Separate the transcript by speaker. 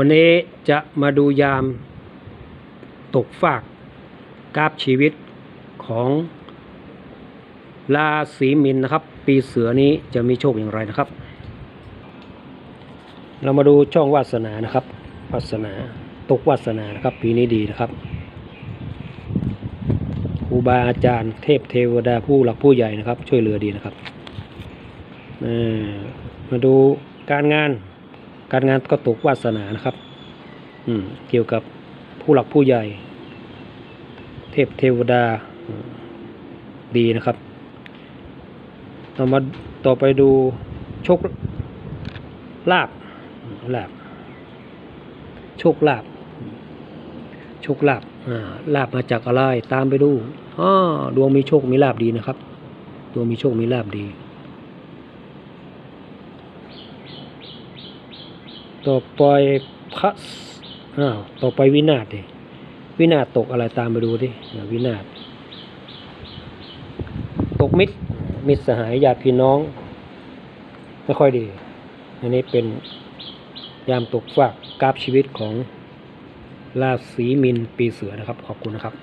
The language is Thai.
Speaker 1: วันนี้จะมาดูยามตกฟากกราฟชีวิตของราศีมินนะครับ ปีเสือนี้จะมีโชคอย่างไรนะครับ เรามาดูช่องวาสนานะครับ วาสนาตกวาสนานะครับ ปีนี้ดีนะครับครูบาอาจารย์เทพเทวดาผู้หลักผู้ใหญ่นะครับ ช่วยเหลือดีนะครับมาดูการงาน การงานก็ตกวาสนานะครับ อืมเกี่ยวกับผู้หลักผู้ใหญ่ เทพเทวดาดีนะครับต่อมาต่อไปดูโชคลาบลาบโชคลาบโชคลาบอ่าลาบมาจากอะไรตามไปดูอ๋อดวงมีโชคมีลาบดีนะครับ ดวงมีโชคมีลาบดี ต่อไปพระอ้าวต่อไปวินาศดิวินาศตกอะไรตามไปดูดิวินาศตกมิตรมิตรสหายญาติพี่น้อง ไม่ค่อยดี อันนี้เป็นยามตกฟากกราฟชีวิตของราศีมินปีเสือนะครับ ขอบคุณนะครับ